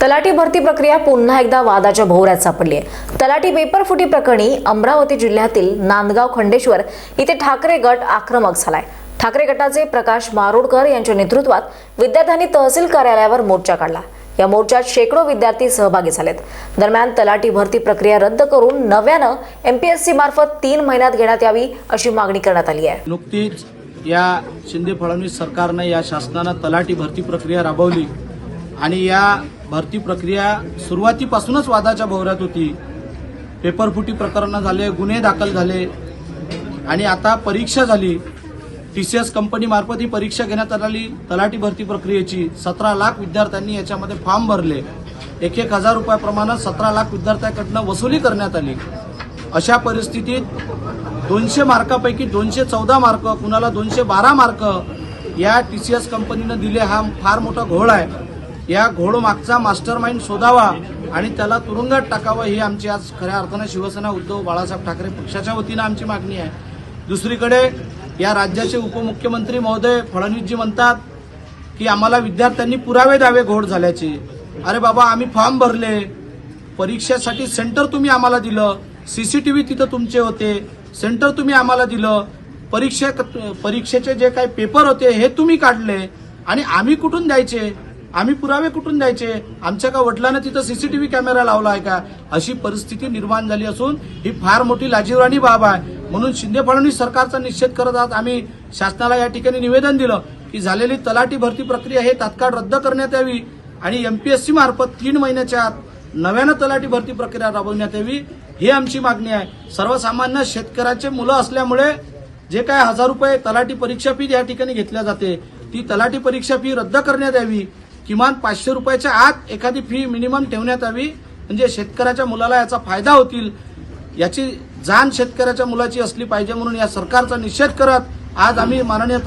तलाठी भरती प्रक्रिया पुन्हा एकदा वादाच्या भोवऱ्यात सापडली आहे तलाठी पेपर फुटी प्रकरणी अमरावती जिल्ह्यातील नांदगाव खंडेश्वर इथे ठाकरे गट आक्रमक झालाय. ठाकरे गटाचे प्रकाश मारोडकर यांच्या नेतृत्वात विद्यार्थ्यांनी तहसील कार्यालयावर मोर्चा काढला. या मोर्चात शेकडो विद्यार्थी सहभागी झालेत. दरम्यान तलाठी भरती प्रक्रिया रद्द करून नव्यानं एमपीएससी मार्फत तीन महिन्यात घेण्यात यावी अशी मागणी करण्यात आली आहे. नुकतीच या शिंदे फडणवीस सरकारनं या शासनानं तलाठी भरती प्रक्रिया राबवली. आणि या भरती प्रक्रिया सुरुवातीपासूनच वादाच्या भोवऱ्यात होती. पेपरफुटी प्रकरणं झाले गुन्हे दाखल झाले. आणि आता परीक्षा झाली. टी सी एस कंपनीमार्फत ही परीक्षा घेण्यात आली. तलाठी भरती प्रक्रियेची सतरा लाख विद्यार्थ्यांनी याच्यामध्ये फॉर्म भरले. एक एक हजार रुपयाप्रमाणे सतरा लाख विद्यार्थ्यांकडनं वसुली करण्यात आली. अशा परिस्थितीत दोनशे मार्कापैकी दोनशे चौदा मार्क कुणाला दोनशे बारा मार्क या टी सी एस कंपनीनं दिले हा फार मोठा घोळ आहे. या घोडमागचा मास्टर माइंड शोधावा आणि त्याला तुरुंगात टाकावं ही आमची आज खऱ्या अर्थानं शिवसेना उद्धव बाळासाहेब ठाकरे पक्षाच्या वतीनं आमची मागणी आहे. दुसरीकडे या राज्याचे उपमुख्यमंत्री महोदय फडणवीसजी म्हणतात की आम्हाला विद्यार्थ्यांनी पुरावे द्यावे घोड झाल्याचे. अरे बाबा आम्ही फॉर्म भरले. परीक्षेसाठी सेंटर तुम्ही आम्हाला दिलं. सीसीटीव्ही तिथं तुमचे होते. सेंटर तुम्ही आम्हाला दिलं. परीक्षे परीक्षेचे जे काही पेपर होते हे तुम्ही काढले. आणि आम्ही कुठून द्यायचे? आम्ही पुरावे कुठून द्यायचे? आमच्या का वडिलांना तिथं सीसीटीव्ही कॅमेरा लावला आहे का? अशी परिस्थिती निर्माण झाली असून ही फार मोठी लाजीवराणी बाब आहे. म्हणून शिंदे फडणवीस सरकारचा निषेध करत आहात आम्ही शासनाला या ठिकाणी निवेदन दिलं की झालेली तलाठी भरती प्रक्रिया हे तात्काळ रद्द करण्यात यावी आणि एमपीएससी मार्फत तीन महिन्याच्या आत नव्यानं तलाठी भरती प्रक्रिया राबवण्यात यावी ही आमची मागणी आहे. सर्वसामान्य शेतकऱ्याचे मुलं असल्यामुळे जे काय हजार रुपये तलाठी परीक्षा फी या ठिकाणी घेतल्या जाते ती तलाठी परीक्षा फी रद्द करण्यात यावी. किमान पाचशे रुपयाच्या आत एखादी फी मिनिमम ठेवण्यात यावी म्हणजे शेतकऱ्याच्या मुलाला याचा फायदा होतील. याची जाण शेतकऱ्याच्या मुलाची असली पाहिजे म्हणून या सरकारचा निषेध करत आज आम्ही माननीय